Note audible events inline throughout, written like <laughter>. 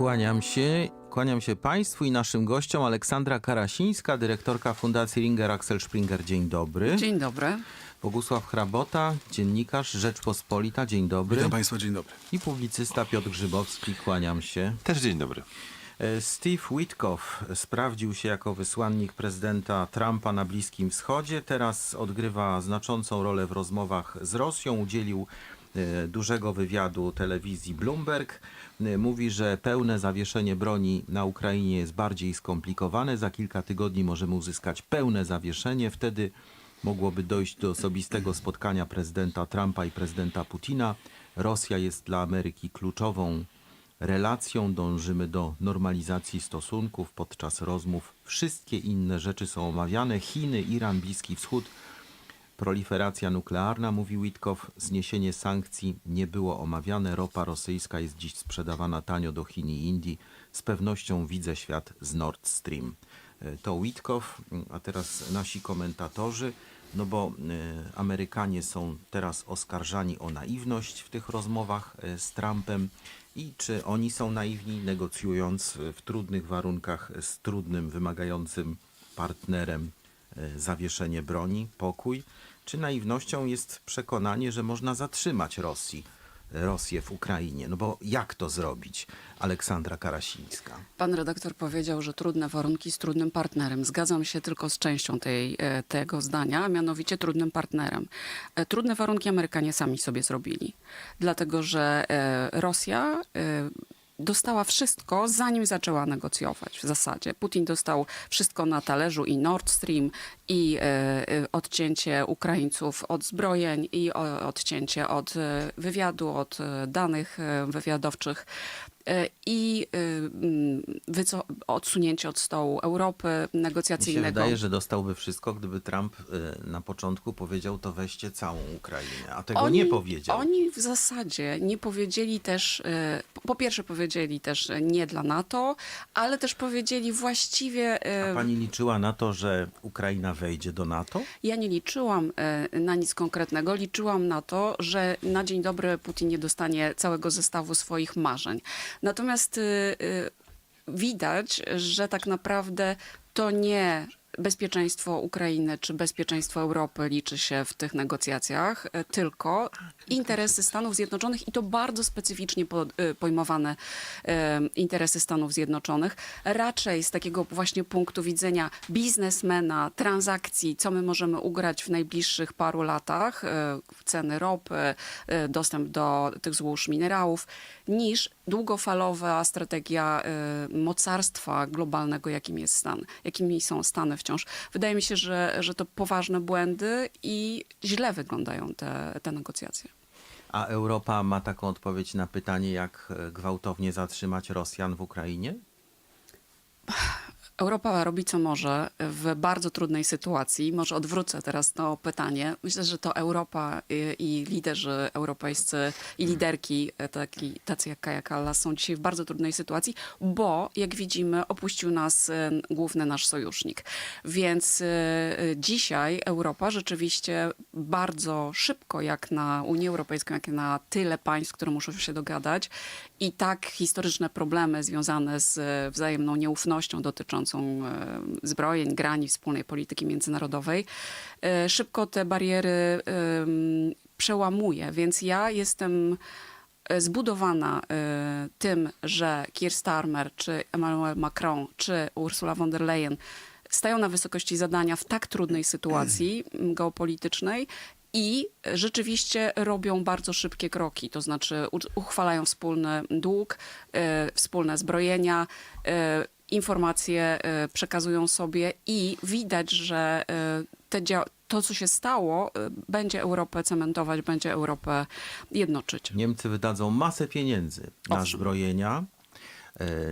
Kłaniam się, kłaniam się Państwu i naszym gościom. Aleksandra Karasińska, dyrektorka Fundacji Ringer Axel Springer. Dzień dobry. Dzień dobry. Bogusław Hrabota, dziennikarz Rzeczpospolita. Dzień dobry. Witam Państwa, dzień dobry. I publicysta Piotr Grzybowski. Kłaniam się. Też dzień dobry. E, Steve Witkoff sprawdził się jako wysłannik prezydenta Trumpa na Bliskim Wschodzie. Teraz odgrywa znaczącą rolę w rozmowach z Rosją. Udzielił dużego wywiadu telewizji Bloomberg. E, Mówi, że pełne zawieszenie broni na Ukrainie jest bardziej skomplikowane. Za kilka tygodni możemy uzyskać pełne zawieszenie. Wtedy mogłoby dojść do osobistego spotkania prezydenta Trumpa i prezydenta Putina. Rosja jest dla Ameryki kluczową relacją, dążymy do normalizacji stosunków podczas rozmów. Wszystkie inne rzeczy są omawiane. Chiny, Iran, Bliski Wschód, proliferacja nuklearna, mówi Witkow, zniesienie sankcji nie było omawiane. Ropa rosyjska jest dziś sprzedawana tanio do Chin i Indii. Z pewnością widzę świat z Nord Stream. E, To Witkow, a teraz nasi komentatorzy. No bo e, Amerykanie są teraz oskarżani o naiwność w tych rozmowach e, z Trumpem. I czy oni są naiwni, negocjując w trudnych warunkach z trudnym, wymagającym partnerem zawieszenie broni, pokój? Czy naiwnością jest przekonanie, że można zatrzymać Rosji, Rosję w Ukrainie? No bo jak to zrobić? Aleksandra Karasińska. Pan redaktor powiedział, że trudne warunki z trudnym partnerem. Zgadzam się tylko z częścią tej, e, tego zdania, a mianowicie trudnym partnerem. E, Trudne warunki Amerykanie sami sobie zrobili, dlatego że e, Rosja dostała wszystko, zanim zaczęła negocjować w zasadzie. Putin dostał wszystko na talerzu i Nord Stream, i e, e, odcięcie Ukraińców od zbrojeń, i odcięcie od e, wywiadu, od danych wywiadowczych. E, I mm, wyco- odsunięcie od stołu Europy Mi się negocjacyjnego. wydaje, że dostałby wszystko, gdyby Trump y, na początku powiedział, to weźcie całą Ukrainę, a tego nie powiedział. Oni w zasadzie nie powiedzieli też, e, po- pierwsze powiedzieli też nie dla NATO, ale też powiedzieli właściwie... A pani liczyła na to, że Ukraina wejdzie do NATO? Ja nie liczyłam na nic konkretnego. Liczyłam na to, że na dzień dobry Putin nie dostanie całego zestawu swoich marzeń. Natomiast y, y, widać, że tak naprawdę to nie bezpieczeństwo Ukrainy czy bezpieczeństwo Europy liczy się w tych negocjacjach, e, tylko interesy Stanów Zjednoczonych i to bardzo specyficznie y, pojmowane e, interesy Stanów Zjednoczonych. Raczej z takiego właśnie punktu widzenia biznesmena, transakcji, co my możemy ugrać w najbliższych paru latach, e, ceny ropy, e, dostęp do tych złóż minerałów, niż długofalowa strategia e, mocarstwa globalnego, jakim jest Stan, jakimi są Stany wciąż. Wydaje mi się, że, że to poważne błędy i źle wyglądają te, te negocjacje. A Europa ma taką odpowiedź na pytanie, jak gwałtownie zatrzymać Rosjan w Ukrainie? Europa robi co może w bardzo trudnej sytuacji. Może odwrócę teraz to pytanie. Myślę, że to Europa i, i liderzy europejscy i liderki, e, taki, tacy jak Kaja Kallas, są dzisiaj w bardzo trudnej sytuacji, bo jak widzimy, opuścił nas e, główny nasz sojusznik. Więc e, dzisiaj Europa rzeczywiście bardzo szybko, jak na Unię Europejską, jak na tyle państw, które muszą się dogadać, i tak historyczne problemy związane z wzajemną nieufnością dotyczącą e, zbrojeń, granic, wspólnej polityki międzynarodowej, e, szybko te bariery przełamuje. Więc ja jestem e, zbudowana tym, że Keir Starmer, czy Emmanuel Macron, czy Ursula von der Leyen stają na wysokości zadania w tak trudnej sytuacji m, geopolitycznej i rzeczywiście robią bardzo szybkie kroki, to znaczy uchwalają wspólny dług, wspólne zbrojenia, informacje e, przekazują sobie i widać, że e, te to, co się stało, e, będzie Europę cementować, będzie Europę jednoczyć. Niemcy wydadzą masę pieniędzy na zbrojenia,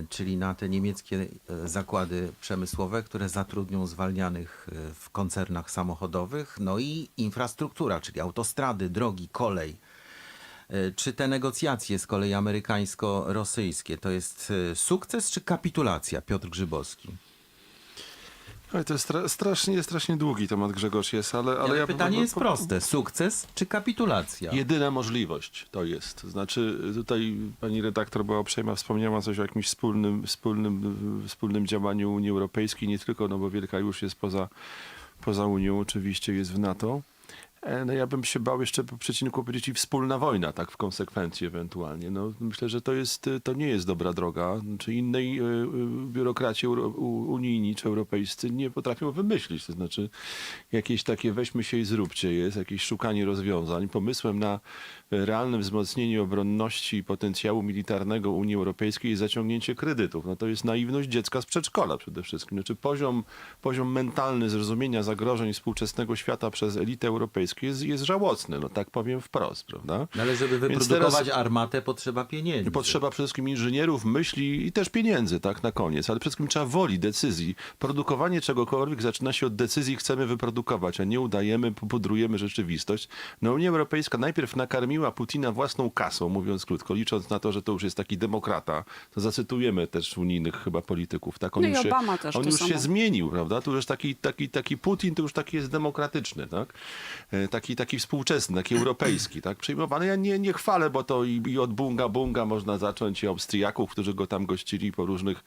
czyli na te niemieckie zakłady przemysłowe, które zatrudnią zwalnianych w koncernach samochodowych, no i infrastruktura, czyli autostrady, drogi, kolej. E, Czy te negocjacje z kolei amerykańsko-rosyjskie to jest e, sukces czy kapitulacja, Piotr Grzybowski? Oj, to jest stra- strasznie, strasznie długi temat Grzegorz jest, ale, ale, ja pytanie jest proste. Sukces czy kapitulacja? Jedyna możliwość to jest. Znaczy, tutaj pani redaktor była uprzejma, wspomniała coś o jakimś wspólnym, wspólnym, wspólnym działaniu Unii Europejskiej, nie tylko, no bo Wielka już jest poza, poza Unią, oczywiście jest w NATO. E, No ja bym się bał jeszcze po przecinku powiedzieć i wspólna wojna, tak w konsekwencji ewentualnie. No, myślę, że to, jest, to nie jest dobra droga. Czy innej e, e, biurokraci unijni czy europejscy nie potrafią wymyślić. To znaczy jakieś takie weźmy się i zróbcie jest, jakieś szukanie rozwiązań. Pomysłem na e, realne wzmocnienie obronności i potencjału militarnego Unii Europejskiej jest zaciągnięcie kredytów. No to jest naiwność dziecka z przedszkola przede wszystkim. Znaczy poziom, poziom mentalny zrozumienia zagrożeń współczesnego świata przez elitę europejską jest, jest żałosny, no tak powiem wprost, prawda? No ale żeby wyprodukować teraz- armatę potrzeba pieniędzy. Potrzeba przede wszystkim inżynierów, myśli i też pieniędzy, tak, na koniec. Ale przede wszystkim trzeba woli, decyzji. Produkowanie czegokolwiek zaczyna się od decyzji, chcemy wyprodukować, a nie udajemy, popudrujemy rzeczywistość. No Unia Europejska najpierw nakarmiła Putina własną kasą, mówiąc krótko, licząc na to, że to już jest taki demokrata. To zacytujemy też unijnych chyba polityków. Tak, on No i już się, on już się zmienił, prawda? Tu już taki, taki, taki Putin to już taki jest demokratyczny, tak? E, Taki, taki współczesny, taki europejski, tak? Przyjmowany. Ja nie, nie chwalę, bo to i, i od bunga bunga można zacząć i Austriaków, którzy go tam gościli po różnych e,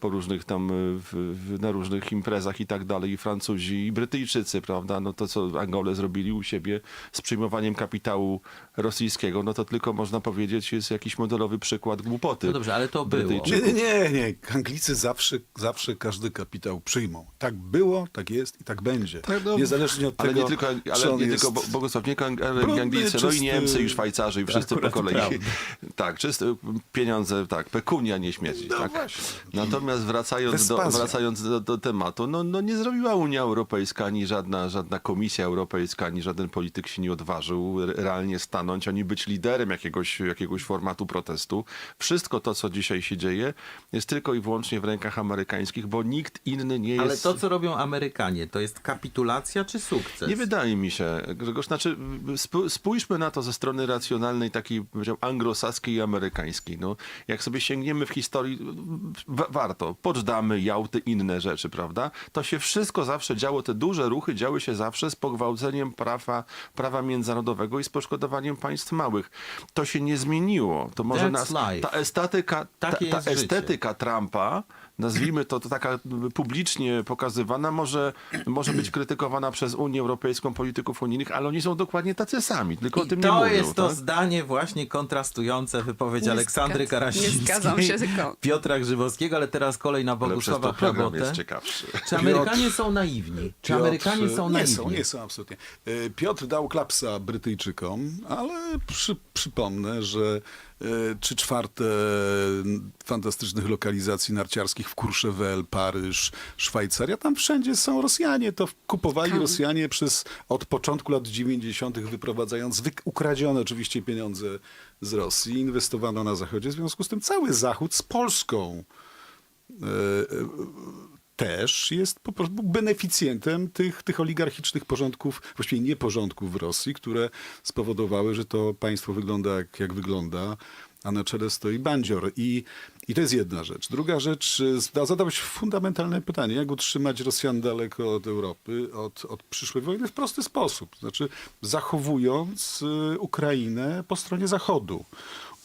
po różnych tam, e, w, w, na różnych imprezach i tak dalej, i Francuzi, i Brytyjczycy, prawda, no to co Angole zrobili u siebie z przyjmowaniem kapitału rosyjskiego, no to tylko można powiedzieć jest jakiś modelowy przykład głupoty. No dobrze, ale to było. Nie, nie, nie, nie. Anglicy zawsze, zawsze każdy kapitał przyjmą. Tak było, tak jest i tak będzie. Tak, no, Niezależnie od ale tego, nie tylko, ale nie jest... tylko Bo- Bogusław, nie brudny, Anglicy, no i czysty. Niemcy, i Szwajcarzy, i wszyscy po kolei. prawda. Tak, czyste pieniądze, tak, pekunia nie śmieci. No tak. właśnie. Natomiast wracając, do, wracając do, do tematu, no, no nie zrobiła Unia Europejska, ani żadna, żadna Komisja Europejska, ani żaden polityk się nie odważył re- realnie stanąć, ani być liderem jakiegoś, jakiegoś formatu protestu. Wszystko to, co dzisiaj się dzieje, jest tylko i wyłącznie w rękach amerykańskich, bo nikt inny nie jest... Ale to, co robią Amerykanie, to jest kapitulacja czy sukces? Nie wydaje mi się, Grzegorz. Znaczy, sp- spójrzmy na to ze strony racjonalnej, takiej powiedział, anglosaskiej i amerykańskiej. No, jak sobie sięgniemy w historii, warto, Poczdamy, Jałty, inne rzeczy, prawda? To się wszystko zawsze działo, te duże ruchy działy się zawsze z pogwałceniem prawa, prawa międzynarodowego i z poszkodowaniem państw małych. To się nie zmieniło. To może That's nas, life. ta estetyka, ta, ta życie. estetyka Trumpa, nazwijmy to, to taka publicznie pokazywana, może, może być krytykowana przez Unię Europejską, polityków unijnych, ale oni są dokładnie tacy sami, tylko o I tym to nie mówią. jest to tak? zdanie właśnie kontrastujące wypowiedź Nie Aleksandry Karasińskiej, nie zgadzam się, tylko- <laughs> Piotra Grzybowskiego, ale teraz kolej na Bogusława to Chrobotę. jest ciekawszy. Czy Amerykanie są naiwni? Czy Piotr- Amerykanie są nie naiwni? są, nie są absolutnie. E, Piotr dał klapsa Brytyjczykom, ale przy, przypomnę, że trzy czwarte fantastycznych lokalizacji narciarskich w Courchevel, Paryż, Szwajcaria, tam wszędzie są Rosjanie. To kupowali Tak. Rosjanie przez od początku lat 90., wyprowadzając wy, ukradzione oczywiście pieniądze z Rosji, inwestowano na Zachodzie. W związku z tym cały Zachód z Polską e, też jest po prostu beneficjentem tych, tych oligarchicznych porządków, właściwie nie porządków w Rosji, które spowodowały, że to państwo wygląda jak, jak wygląda, a na czele stoi bandzior. I, I to jest jedna rzecz. Druga rzecz, zda- zadałeś fundamentalne pytanie, jak utrzymać Rosjan daleko od Europy, od, od przyszłej wojny w prosty sposób. Znaczy zachowując y, Ukrainę po stronie Zachodu.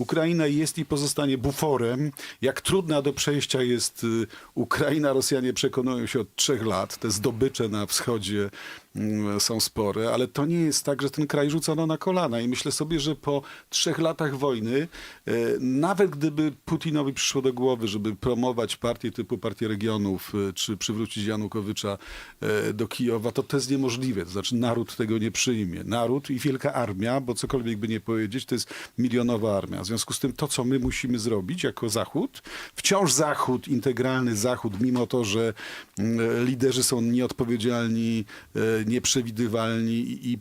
Ukraina jest i pozostanie buforem. Jak trudna do przejścia jest y, Ukraina, Rosjanie przekonują się od trzech lat. Te zdobycze na wschodzie są spore, ale to nie jest tak, że ten kraj rzucono na kolana. I myślę sobie, że po trzech latach wojny, e, nawet gdyby Putinowi przyszło do głowy, żeby promować partie typu Partię Regionów, e, czy przywrócić Janukowycza e, do Kijowa, to to jest niemożliwe. To znaczy naród tego nie przyjmie. Naród i wielka armia, bo cokolwiek by nie powiedzieć, to jest milionowa armia. W związku z tym to, co my musimy zrobić jako Zachód, wciąż Zachód, integralny Zachód, mimo to, że mm, liderzy są nieodpowiedzialni, nieprzewidywalni i, i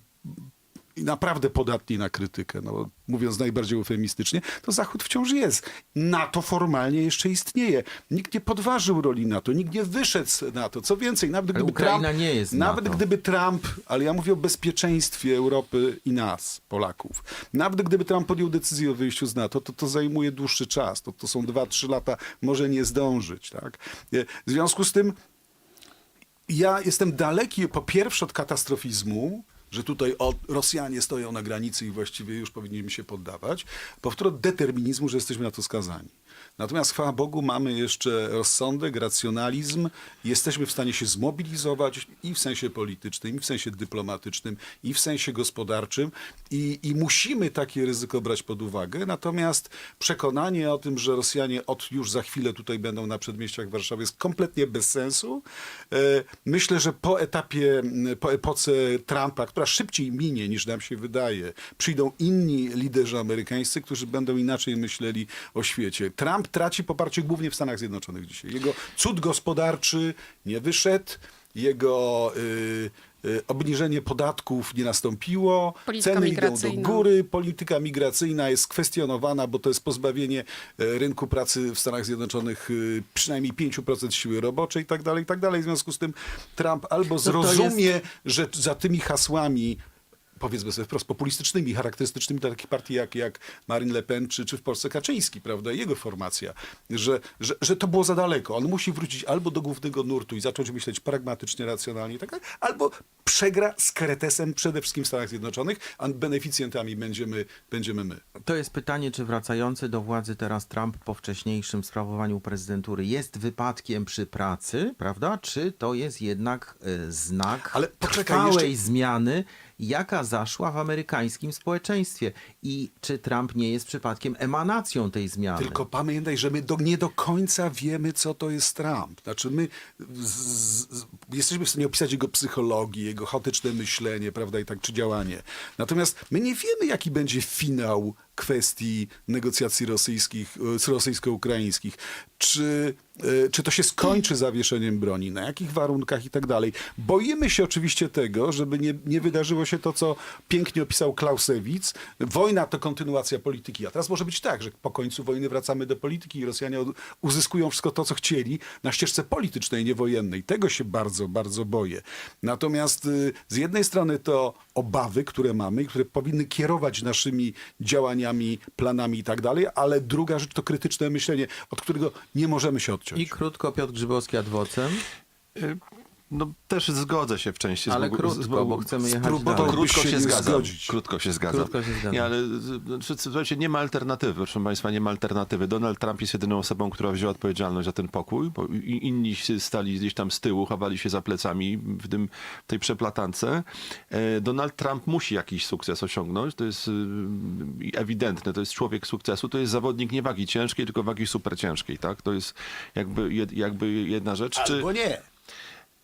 naprawdę podatni na krytykę, no, mówiąc najbardziej eufemistycznie, to Zachód wciąż jest. NATO formalnie jeszcze istnieje. Nikt nie podważył roli NATO, nikt nie wyszedł z NATO. Co więcej, nawet Ale gdyby Ukraina Trump, nie jest nawet NATO. gdyby Trump, ale ja mówię o bezpieczeństwie Europy i nas, Polaków. Nawet gdyby Trump podjął decyzję o wyjściu z NATO, to to zajmuje dłuższy czas. To, to są dwa, trzy lata, może nie zdążyć. Tak? W związku z tym ja jestem daleki po pierwsze od katastrofizmu, że tutaj Rosjanie stoją na granicy i właściwie już powinniśmy się poddawać. Po wtóre determinizmu, że jesteśmy na to skazani. Natomiast chwała Bogu mamy jeszcze rozsądek, racjonalizm jesteśmy w stanie się zmobilizować i w sensie politycznym, i w sensie dyplomatycznym, i w sensie gospodarczym i, i musimy takie ryzyko brać pod uwagę. Natomiast przekonanie o tym, że Rosjanie od już za chwilę tutaj będą na przedmieściach Warszawy jest kompletnie bez sensu. E, Myślę, że po etapie, po epoce Trumpa, która szybciej minie niż nam się wydaje, przyjdą inni liderzy amerykańscy, którzy będą inaczej myśleli o świecie. Trump traci poparcie głównie w Stanach Zjednoczonych dzisiaj. Jego cud gospodarczy nie wyszedł, jego y, y, obniżenie podatków nie nastąpiło, Polityka ceny idą do góry, polityka migracyjna jest kwestionowana, bo to jest pozbawienie e, rynku pracy w Stanach Zjednoczonych y, przynajmniej 5% siły roboczej i tak dalej, i tak dalej. W związku z tym Trump albo to zrozumie, że za tymi hasłami powiedzmy sobie wprost, populistycznymi, charakterystycznymi dla takich partii jak, jak Marine Le Pen czy, czy w Polsce Kaczyński, prawda, jego formacja, że, że, że to było za daleko. On musi wrócić albo do głównego nurtu i zacząć myśleć pragmatycznie, racjonalnie, tak albo przegra z Keretesem przede wszystkim w Stanach Zjednoczonych, a beneficjentami będziemy, będziemy my. To jest pytanie, czy wracający do władzy teraz Trump po wcześniejszym sprawowaniu prezydentury jest wypadkiem przy pracy, prawda? Czy to jest jednak e, znak Ale poczekaj, trwałej jeszcze- zmiany, jaka zaszła w amerykańskim społeczeństwie? I czy Trump nie jest przypadkiem emanacją tej zmiany? Tylko pamiętaj, że my do, nie do końca wiemy, co to jest Trump. Znaczy my z, z, jesteśmy w stanie opisać jego psychologię, jego chaotyczne myślenie, prawda, i tak, czy działanie. Natomiast my nie wiemy, jaki będzie finał kwestii negocjacji rosyjskich, e, rosyjsko-ukraińskich. Czy, e, czy to się skończy zawieszeniem broni, na jakich warunkach i tak dalej. Boimy się oczywiście tego, żeby nie, nie wydarzyło się to, co pięknie opisał Clausewitz. Wojna to kontynuacja polityki. A teraz może być tak, że po końcu wojny wracamy do polityki i Rosjanie uzyskują wszystko to, co chcieli na ścieżce politycznej, nie wojennej. Tego się bardzo, bardzo boję. Natomiast y, z jednej strony to obawy, które mamy i które powinny kierować naszymi działaniami, planami i tak dalej, ale druga rzecz to krytyczne myślenie, od którego nie możemy się odciąć. I krótko Piotr Grzybowski adwocem. No też zgodzę się w części Ale krótko, z Bogu- bo chcemy jechać dalej. Krótko się się, nie zgadzam. zgodzić. Krótko się zgadzam. Krótko się zgadzam. Nie, ale znaczy, słuchajcie, nie ma alternatywy, proszę Państwa, nie ma alternatywy. Donald Trump jest jedyną osobą, która wzięła odpowiedzialność za ten pokój, bo i- inni stali gdzieś tam z tyłu, chowali się za plecami w, tym, tej przeplatance. E, Donald Trump musi jakiś sukces osiągnąć, to jest y, ewidentne, to jest człowiek sukcesu, to jest zawodnik nie wagi ciężkiej, tylko wagi super ciężkiej, tak? To jest jakby, jakby jedna rzecz. Czy- Albo nie.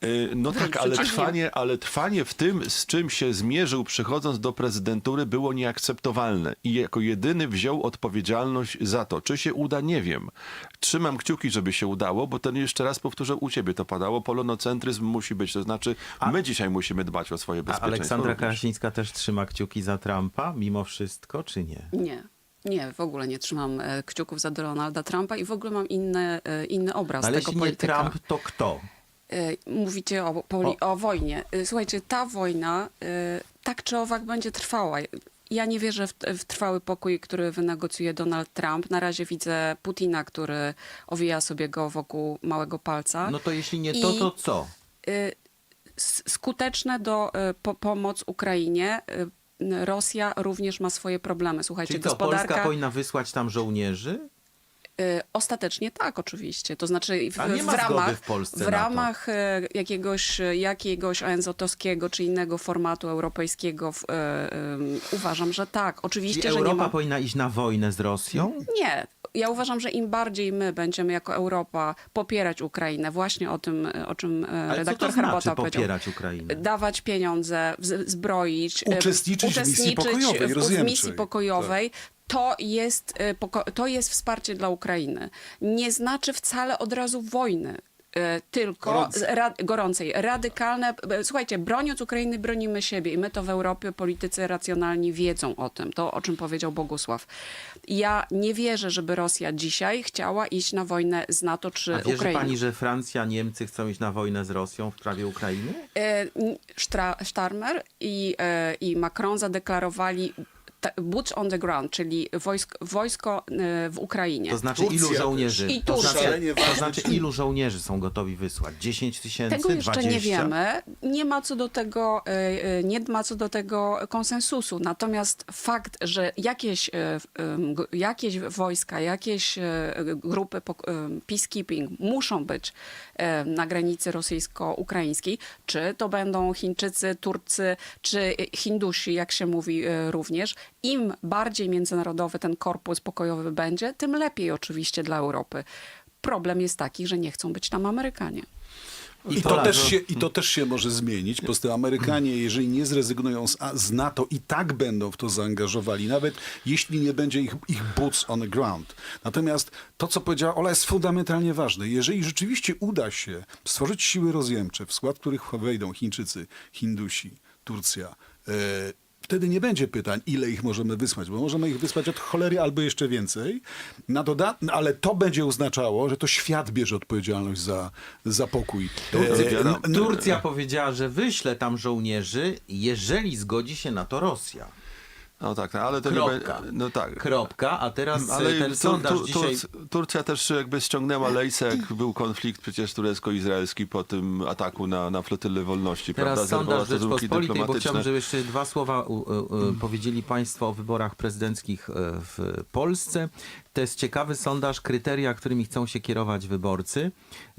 Y, No Wręcz tak, ale przeciwnie. trwanie, ale trwanie w tym, z czym się zmierzył przychodząc do prezydentury, było nieakceptowalne. I jako jedyny wziął odpowiedzialność za to. Czy się uda, nie wiem. Trzymam kciuki, żeby się udało, bo ten jeszcze raz powtórzę, u ciebie to padało. Polonocentryzm musi być. To znaczy, my dzisiaj musimy dbać o swoje A bezpieczeństwo. Aleksandra również. Karasińska też trzyma kciuki za Trumpa, mimo wszystko, czy nie? Nie. Nie, w ogóle nie trzymam e, kciuków za Donalda Trumpa i w ogóle mam inny, e, inny obraz Ale tego jeśli nie polityka. Trump, to kto? E, Mówicie o, poli- o wojnie. E, Słuchajcie, ta wojna e, tak czy owak będzie trwała. Ja nie wierzę w, w trwały pokój, który wynegocjuje Donald Trump. Na razie widzę Putina, który owija sobie go wokół małego palca. No to jeśli nie to, I- to co? y, skuteczne do y, po, pomoc Ukrainie. Y, Rosja również ma swoje problemy. Słuchajcie, Czyli co, gospodarka. Polska powinna wysłać tam żołnierzy? Y, Ostatecznie tak, oczywiście. To znaczy w, A nie w ma zgody ramach, w Polsce na to. ramach y, jakiegoś, y, jakiegoś ONZ-owskiego czy innego formatu europejskiego w, y, y, uważam, że tak. Oczywiście, Czyli że Europa nie ma. powinna iść na wojnę z Rosją? Nie. Ja uważam, że im bardziej my będziemy jako Europa popierać Ukrainę, właśnie o tym, o czym Ale co redaktor to znaczy Herbota powiedział. popierać Ukrainę? dawać pieniądze, wz- zbroić, e, Uczestniczyć w misji pokojowej, w, w misji pokojowej. To jest, e, to jest wsparcie dla Ukrainy. Nie znaczy wcale od razu wojny. e, Tylko Gorącej. ra- gorącej, radykalne. e, Słuchajcie, broniąc Ukrainy, bronimy siebie i my to w Europie, politycy racjonalni wiedzą o tym, to o czym powiedział Bogusław. Ja nie wierzę, żeby Rosja dzisiaj chciała iść na wojnę z NATO czy A wierzy Ukrainą. pani, że Francja, Niemcy chcą iść na wojnę z Rosją w sprawie Ukrainy? Stra- Starmer i, i Macron zadeklarowali ta, boots on the ground, czyli wojsk, wojsko e, w Ukrainie. To znaczy Turcja ilu żołnierzy? I to, Turcja. znaczy, to znaczy ilu żołnierzy są gotowi wysłać? 10 tysięcy? Tego jeszcze 20? nie wiemy. Nie ma co do tego, e, e, nie ma co do tego konsensusu. Natomiast fakt, że jakieś, jakieś wojska, jakieś grupy peacekeeping muszą być na granicy rosyjsko-ukraińskiej, czy to będą Chińczycy, Turcy, czy Hindusi, jak się mówi również, im bardziej międzynarodowy ten korpus pokojowy będzie, tym lepiej oczywiście dla Europy. Problem jest taki, że nie chcą być tam Amerykanie. I to, też się, I to też się może zmienić. Po prostu Amerykanie, jeżeli nie zrezygnują z, a- z NATO, i tak będą w to zaangażowali, nawet jeśli nie będzie ich, ich boots on the ground. Natomiast to, co powiedziała Ola, jest fundamentalnie ważne. Jeżeli rzeczywiście uda się stworzyć siły rozjemcze, w skład których wejdą Chińczycy, Hindusi, Turcja, e, Wtedy nie będzie pytań, ile ich możemy wysłać, bo możemy ich wysłać od cholery albo jeszcze więcej. Na dodat- ale to będzie oznaczało, że to świat bierze odpowiedzialność za, za pokój. Turcja- E, Turcja powiedziała, że wyśle tam żołnierzy, jeżeli zgodzi się na to Rosja. No tak, no, ale to nie Kropka. No tak. Kropka, a teraz Ale ale ten Tur- sondaż Tur- dzisiaj... Turc- Turcja też jakby ściągnęła lejce, jak był konflikt przecież turecko-izraelski po tym ataku na, na flotylę wolności, Teraz prawda? Zerwała sondaż stosunki Rzeczpospolitej, bo dyplomatyczne. chciałbym, żeby jeszcze dwa słowa u, u, u, powiedzieli Państwo o wyborach prezydenckich e, w Polsce. To jest ciekawy sondaż, kryteria, którymi chcą się kierować wyborcy.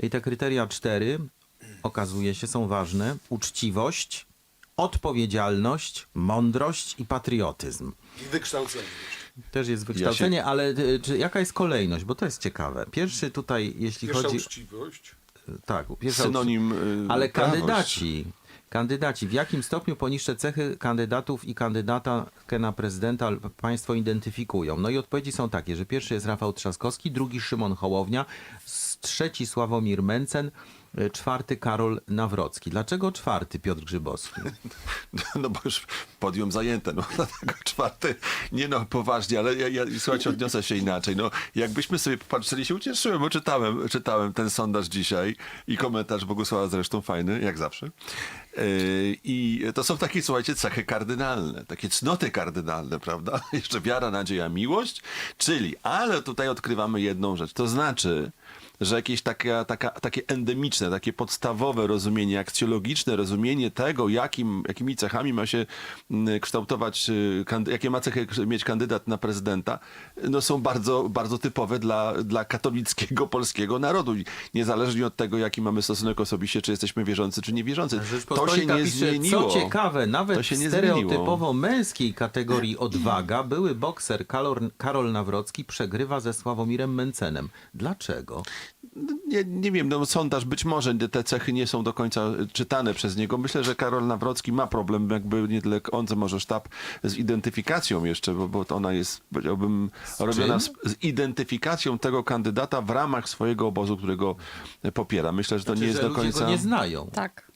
I te kryteria cztery, okazuje się, są ważne. Uczciwość, odpowiedzialność, mądrość i patriotyzm. Wykształcenie. Też jest wykształcenie, ale y, czy, jaka jest kolejność? Bo to jest ciekawe. Pierwszy tutaj, jeśli Pierwsza chodzi... uczciwość. Tak, pierwsza Synonim, y, Ale prawość. kandydaci, kandydaci, w jakim stopniu poniższe cechy kandydatów i kandydatkę na prezydenta państwo identyfikują? No i odpowiedzi są takie, że pierwszy jest Rafał Trzaskowski, drugi Szymon Hołownia, trzeci Sławomir Mencen, czwarty Karol Nawrocki. Dlaczego czwarty Piotr Grzybowski? <laughs> No bo już podium zajęte, no <laughs> dlatego czwarty, nie no poważnie, ale ja, ja słuchajcie, odniosę się inaczej. No jakbyśmy sobie popatrzyli, się ucieszyłem, bo czytałem, czytałem ten sondaż dzisiaj i komentarz Bogusława zresztą fajny, jak zawsze. Yy, I to są takie, słuchajcie, cechy kardynalne, takie cnoty kardynalne, prawda? <laughs> Jeszcze wiara, nadzieja, miłość, czyli, ale tutaj odkrywamy jedną rzecz, to znaczy, że jakieś taka, taka, takie endemiczne, takie podstawowe rozumienie, akcjologiczne rozumienie tego, jakim, jakimi cechami ma się mm, kształtować, y, jakie ma cechy mieć kandydat na prezydenta, no są bardzo, bardzo typowe dla, dla katolickiego <laughs> polskiego narodu. Niezależnie od tego, jaki mamy stosunek osobiście, czy jesteśmy wierzący, czy niewierzący. To się nie pisze, zmieniło. Co ciekawe, nawet w stereotypowo męskiej kategorii odwaga były bokser Karol, Karol Nawrocki przegrywa ze Sławomirem Mencenem. Dlaczego? Nie, nie wiem, no sondaż być może te cechy nie są do końca czytane przez niego. Myślę, że Karol Nawrocki ma problem, jakby nie tyle on, co może sztab z identyfikacją jeszcze, bo, bo to ona jest, powiedziałbym, robiona z, z identyfikacją tego kandydata w ramach swojego obozu, którego popiera. Myślę, że to Znaczy, nie jest że do ludzie końca... go nie znają. Tak.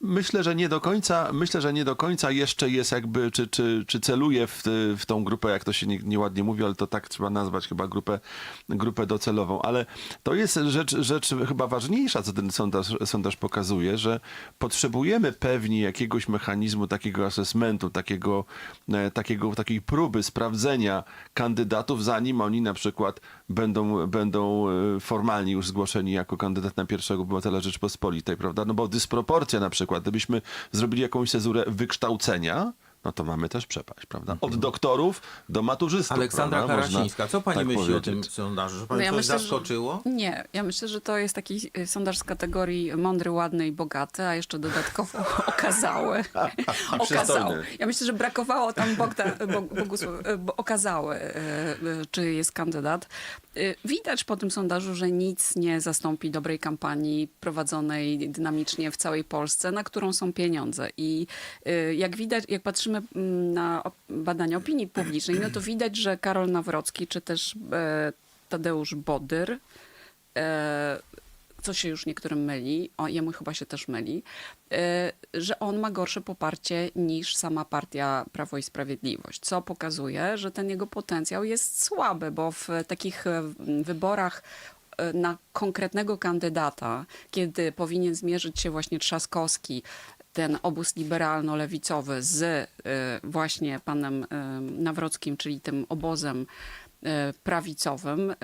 Myślę, że nie do końca, myślę, że nie do końca jeszcze jest jakby, czy, czy, czy celuje w, w tą grupę, jak to się nie, nieładnie mówi, ale to tak trzeba nazwać chyba grupę, grupę docelową. Ale to jest rzecz, rzecz chyba ważniejsza, co ten sondaż, sondaż pokazuje, że potrzebujemy pewnie jakiegoś mechanizmu, takiego assessmentu, takiego, e, takiego, takiej próby sprawdzenia kandydatów, zanim oni na przykład będą, będą e, formalnie już zgłoszeni jako kandydat na pierwszego obywatela Rzeczpospolitej, prawda? No bo dysproporcja na przykład, gdybyśmy zrobili jakąś cezurę wykształcenia, no to mamy też przepaść, prawda? Od doktorów do maturzystów. Aleksandra prawda? Karasińska, co pani tak myśli o powiedzieć. tym sondażu? Że pani No ja coś myślę, że- zaskoczyło? Nie, ja myślę, że to jest taki y, sondaż z kategorii mądry, ładny i bogaty, a jeszcze dodatkowo <laughs> okazały. <laughs> okazały. Ja myślę, że brakowało tam Bogda, Bog, Bogusław, y, okazały, y, czy jest kandydat. Y, Widać po tym sondażu, że nic nie zastąpi dobrej kampanii prowadzonej dynamicznie w całej Polsce, na którą są pieniądze. I y, jak widać, jak patrzymy mm, na badania opinii publicznej, no to widać, że Karol Nawrocki, czy też e, Tadeusz Bodyr, e, co się już niektórym myli, o, jemu chyba się też myli, e, że on ma gorsze poparcie niż sama partia Prawo i Sprawiedliwość, co pokazuje, że ten jego potencjał jest słaby, bo w takich e, wyborach e, na konkretnego kandydata, kiedy powinien zmierzyć się właśnie Trzaskowski, ten obóz liberalno-lewicowy z właśnie panem Nawrockim, czyli tym obozem prawicowym,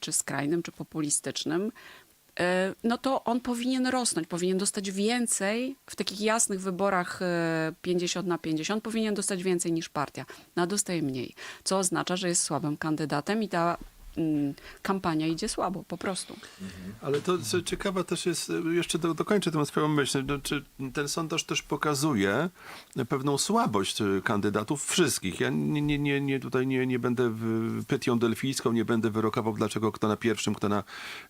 czy skrajnym, czy populistycznym, no to on powinien rosnąć, powinien dostać więcej. W takich jasnych wyborach e, 50 na 50, powinien dostać więcej niż partia, no a dostaje mniej, co oznacza, że jest słabym kandydatem i ta kampania idzie słabo, po prostu. Ale to co ciekawe też jest, e, jeszcze do, dokończę tę swoją myśl, no, czy ten sondaż też pokazuje pewną słabość e, kandydatów wszystkich. Ja nie, nie, nie, nie tutaj nie, nie będę pytią delfijską, nie będę wyrokował dlaczego kto na pierwszym, kto na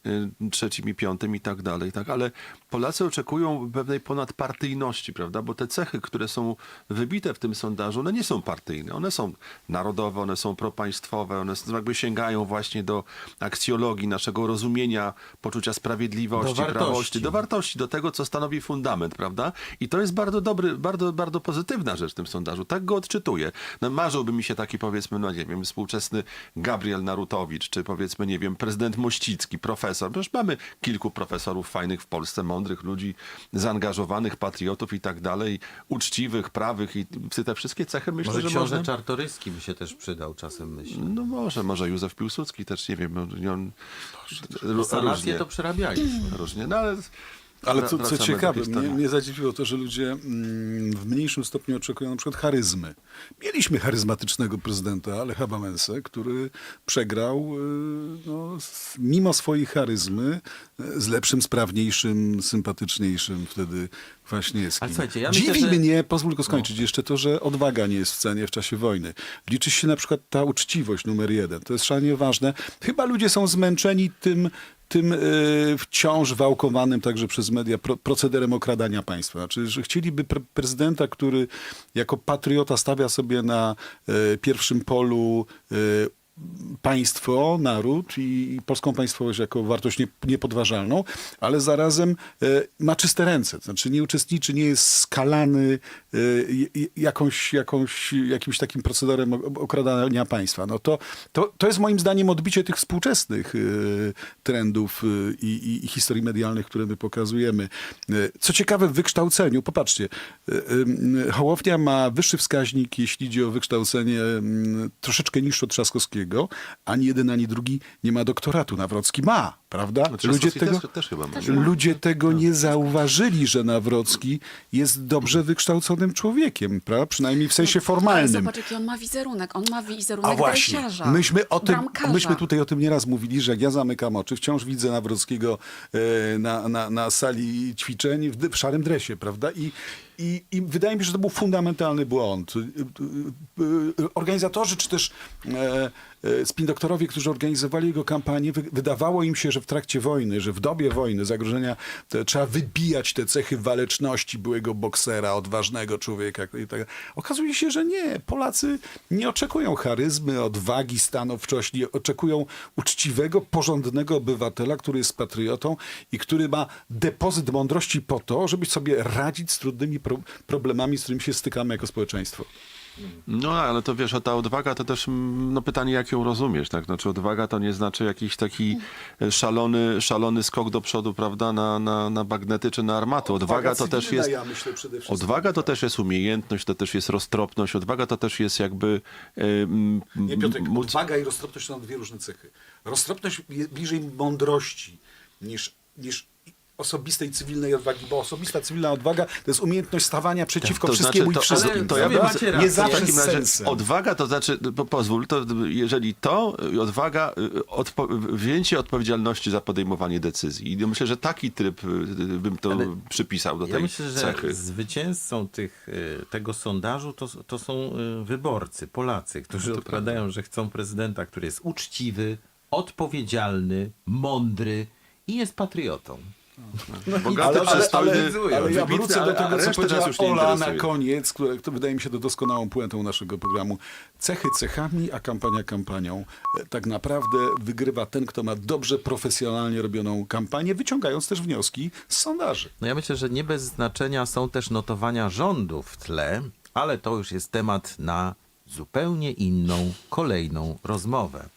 e, trzecim i piątym i tak dalej, tak? Ale Polacy oczekują pewnej ponadpartyjności, prawda? Bo te cechy, które są wybite w tym sondażu, one nie są partyjne. One są narodowe, one są propaństwowe, one są, jakby sięgają właśnie do aksjologii naszego rozumienia, poczucia sprawiedliwości, Do wartości. prawości, do wartości, do tego, co stanowi fundament, prawda? I to jest bardzo dobry, bardzo, bardzo pozytywna rzecz w tym sondażu. Tak go odczytuję. No, marzyłby mi się taki, powiedzmy, no nie wiem, współczesny Gabriel Narutowicz, czy powiedzmy, nie wiem, prezydent Mościcki, profesor. Przecież mamy kilku profesorów fajnych w Polsce, mądrych ludzi, zaangażowanych, patriotów i tak dalej, uczciwych, prawych i te wszystkie cechy myślę, Może że książę można... Czartoryski by się też przydał czasem, myślę. No może, może Józef Piłsudski też, nie wiem, no, on... różnie. to przerabialiśmy. Różnie, no ale... Ale co, co ciekawe, mnie, mnie zadziwiło to, że ludzie mm, w mniejszym stopniu oczekują na przykład charyzmy. Mieliśmy charyzmatycznego prezydenta Lecha Wałęsę, który przegrał y, no, mimo swojej charyzmy y, z lepszym, sprawniejszym, sympatyczniejszym wtedy Kwaśniewskim. Ja Dziwi myślę, że- mnie, pozwól tylko skończyć, jeszcze to, że odwaga nie jest w cenie w czasie wojny. Liczy się na przykład ta uczciwość numer jeden. To jest szalenie ważne. Chyba ludzie są zmęczeni tym, tym y, wciąż wałkowanym także przez media pro, procederem okradania państwa. Znaczy, że chcieliby pre prezydenta, który jako patriota stawia sobie na y, pierwszym polu y, państwo, naród i, polską państwowość jako wartość nie, niepodważalną, ale zarazem e, ma czyste ręce. To znaczy nie uczestniczy, nie jest skalany e, jakąś, jakąś, jakimś takim procederem okradania państwa. No to, to, to jest moim zdaniem odbicie tych współczesnych e, trendów i, historii medialnych, które my pokazujemy. Co ciekawe w wykształceniu, popatrzcie, Hołownia ma wyższy wskaźnik, jeśli idzie o wykształcenie mm, troszeczkę niższy od Trzaskowskiego, ani jeden, ani drugi nie ma doktoratu. Nawrocki ma, prawda? No, Trzaskowski też, też chyba ma. Ludzie tego nie zauważyli, że Nawrocki jest dobrze wykształconym człowiekiem, prawda? przynajmniej w sensie Ale formalnym. zobacz, jaki on ma wizerunek. On ma wizerunek A właśnie, dresiarza, myśmy, o tym, bramkarza. myśmy tutaj o tym nieraz mówili, że jak ja zamykam oczy, wciąż widzę Nawrockiego e, na, na, na sali ćwiczeń w, w szarym dresie, prawda? I, i, I wydaje mi się, że to był fundamentalny błąd. E, e, e, Organizatorzy, czy też e, e, spindoktorowie, którzy organizowali jego kampanię, wy, wydawało im się, że w trakcie wojny, że w dobie wojny, zagrożenia, trzeba wybijać te cechy waleczności byłego boksera, odważnego człowieka. Tak. Okazuje się, że nie. Polacy nie oczekują charyzmy, odwagi, stanowczości. Oczekują uczciwego, porządnego obywatela, który jest patriotą i który ma depozyt mądrości po to, żeby sobie radzić z trudnymi pro problemami, z którymi się stykamy jako społeczeństwo. No, ale to wiesz, a ta odwaga to też mm, no, pytanie, jak ją rozumiesz, tak? Znaczy odwaga to nie znaczy jakiś taki e, szalony, szalony skok do przodu, prawda, na, na, na bagnety czy na armaty. Odwaga to też jest... Ja myślę. Odwaga to też jest umiejętność, to też jest roztropność, odwaga to też jest jakby m, Nie, Piotrek, móc... odwaga i roztropność to są dwie różne cechy. Roztropność bliżej mądrości niż, niż osobistej cywilnej odwagi, bo osobista cywilna odwaga to jest umiejętność stawania przeciwko To wszystkiemu znaczy, i to- wszystkim. ale to ja bym- nie rację. W zawsze takim razie sensem. odwaga to znaczy, po, pozwól, to jeżeli to y, odwaga, y, odpo, wzięcie odpowiedzialności za podejmowanie decyzji. I myślę, że taki tryb y, bym to Ale przypisał do Ja tej myślę, że cechy. zwycięzcą tych, tego sondażu to, to są wyborcy, Polacy, którzy odpowiadają, że chcą prezydenta, który jest uczciwy, odpowiedzialny, mądry i jest patriotą. No Bogaty, ale, przystojny, ale, ale ja wybitny, wrócę do tego, co powiedziała już nie Ola na koniec, które to wydaje mi się to doskonałą puentą naszego programu. Cechy cechami, a kampania kampanią. E, Tak naprawdę wygrywa ten, kto ma dobrze, profesjonalnie robioną kampanię, wyciągając też wnioski z sondaży. No ja myślę, że nie bez znaczenia są też notowania rządu w tle, ale to już jest temat na zupełnie inną, kolejną rozmowę.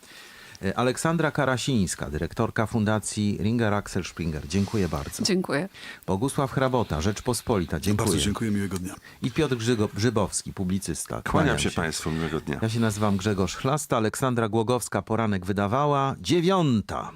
E, Aleksandra Karasińska, dyrektorka Fundacji Ringer Axel Springer. Dziękuję bardzo. Dziękuję. Bogusław Hrabota, Rzeczpospolita. Dziękuję. Bardzo dziękuję, miłego dnia. I Piotr Grzygo- Grzybowski, publicysta. Kłaniam się Państwu, miłego dnia. Ja się nazywam Grzegorz Chlasta, Aleksandra Głogowska, poranek wydawała. Dziewiąta.